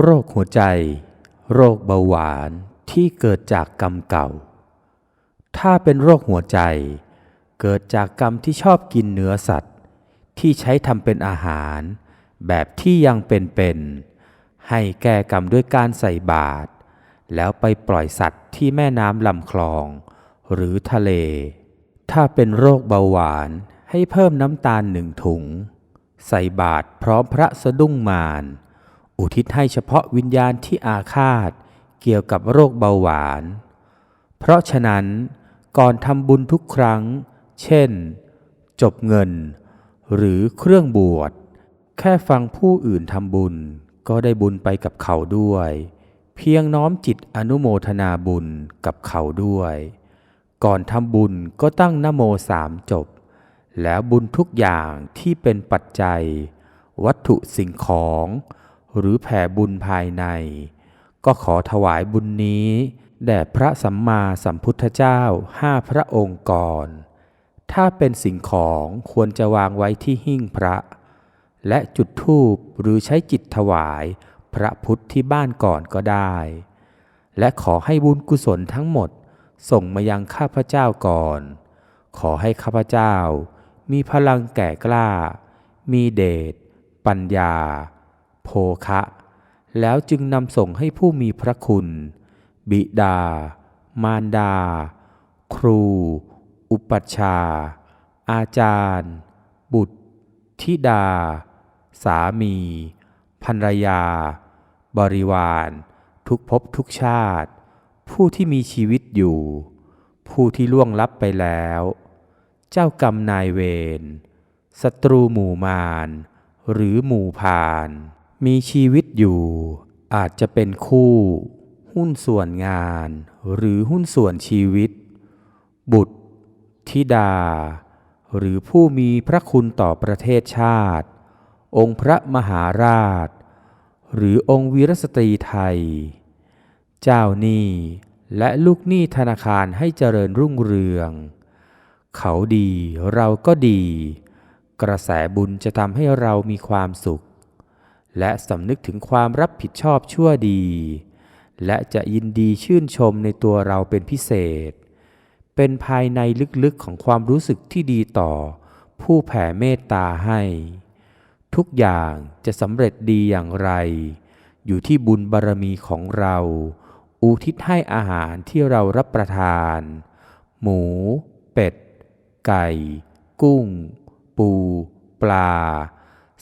โรคหัวใจ โรคเบาหวานที่เกิดจากกรรมเก่า ถ้าเป็นโรคหัวใจ เกิดจากกรรมที่ชอบกินเนื้อสัตว์ ที่ใช้ทำเป็นอาหาร แบบที่ยังเป็นๆให้แก้กรรมด้วยการใส่บาตรแล้วไปปล่อยสัตว์ที่แม่น้ำลำคลอง หรือทะเล ถ้าเป็นโรคเบาหวานให้เพิ่มน้ำตาลหนึ่งถุง ใส่บาตรพร้อมพระสะดุ้งมาร อุทิศให้เฉพาะวิญญาณที่อาฆาต เกี่ยวกับโรคเบาหวาน เพราะฉะนั้นก่อนทำบุญทุกครั้ง เช่น จบเงิน หรือเครื่องบวช แค่ฟังผู้อื่นทำบุญ ก็ได้บุญไปกับเขาด้วย เพียงน้อมจิตอนุโมทนาบุญกับเขาด้วย ก่อนทำบุญก็ตั้งนโมสามจบ แล้วบุญทุกอย่างที่เป็นปัจจัย วัตถุสิ่งของ หรือแผ่บุญภายใน ก็ขอถวายบุญนี้ แด่พระสัมมาสัมพุทธเจ้าห้าพระองค์ก่อน ถ้าเป็นสิ่งของควรจะวางไว้ที่หิ้งพระ และจุดธูปหรือใช้จิตถวายพระพุทธที่บ้านก่อนก็ได้ และขอให้บุญกุศลทั้งหมดส่งมายังข้าพเจ้าก่อน ขอให้ข้าพเจ้า มีพลังแก่กล้า มีเดช ปัญญา โภคะ แล้วจึงนำส่งให้ผู้มีพระคุณ บิดา มารดา ครู อุปัชฌาย์อาจารย์ บุตรธิดา สามีภรรยา บริวาร ทุกภพทุกชาติ ผู้ที่มีชีวิตอยู่ ผู้ที่ล่วงลับไปแล้ว เจ้ากรรมนายเวรศัตรูหมู่มารหรือหมู่พาน มีชีวิตอยู่ อาจจะเป็นคู่ หุ้นส่วนงาน หรือหุ้นส่วนชีวิต บุตรธิดา หรือผู้มีพระคุณต่อประเทศชาติ องค์พระมหาราช หรือองค์วีรสตรีไทย เจ้าหนี้และลูกหนี้ธนาคารให้เจริญรุ่งเรือง เขาดีเราก็ดี กระแสบุญจะทำให้เรามีความสุข และสำนึกถึงความรับผิดชอบชั่วดี และจะยินดีชื่นชมในตัวเราเป็นพิเศษ เป็นภายในลึกๆของความรู้สึกที่ดีต่อ ผู้แผ่เมตตาให้ ทุกอย่างจะสำเร็จดีอย่างไร อยู่ที่บุญบารมีของเรา อุทิศให้อาหารที่เรารับประทาน หมู เป็ด ไก่ กุ้ง ปู ปลา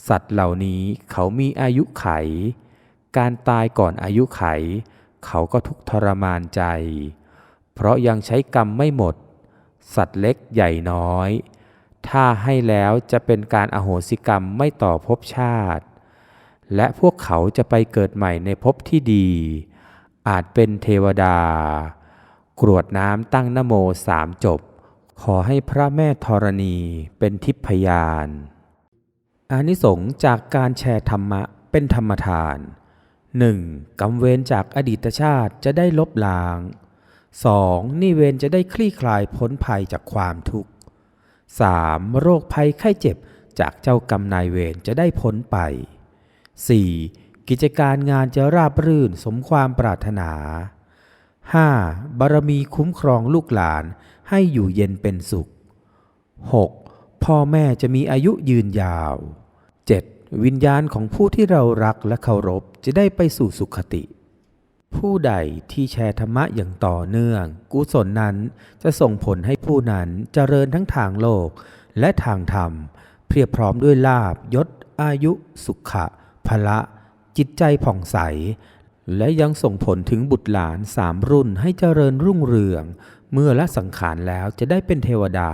สัตว์เหล่านี้เขามีอายุไข การตายก่อนอายุไข เขาก็ทุกทรมานใจ เพราะยังใช้กรรมไม่หมด สัตว์เล็กใหญ่น้อย ถ้าให้แล้วจะเป็นการอโหสิกรรมไม่ต่อภพชาติ และพวกเขาจะไปเกิดใหม่ในภพที่ดี อาจเป็นเทวดา กรวดน้ำตั้งนโมสามจบ ขอให้พระแม่ธรณีเป็นทิพยาน อานิสงส์จากการแชร์ธรรมะเป็นธรรมทาน 1. กรรมเวรจากอดีตชาติจะได้ลบล้าง 2. นิเวรจะได้คลี่คลายพ้นภัยจากความทุกข์ 3. โรคภัยไข้เจ็บจากเจ้ากรรมนายเวรจะได้พ้นไป 4. กิจการงานจะราบรื่นสมความปรารถนา 5. บารมีคุ้มครองลูกหลานให้อยู่เย็นเป็นสุข 6. พ่อแม่จะมีอายุยืนยาว 7. วิญญาณของผู้ที่เรารักและเคารพจะได้ไปสู่สุขติ ผู้ใดที่แชร์ธรรมะอย่างต่อเนื่อง กุศลนั้นจะส่งผลให้ผู้นั้นเจริญทั้งทางโลกและทางธรรม เพียบพร้อมด้วยลาบยศ อายุ สุขะพละ จิตใจผ่องใส และยังส่งผลถึงบุตรหลานสามรุ่นให้เจริญรุ่งเรือง เมื่อละสังขารแล้วจะได้เป็นเทวดา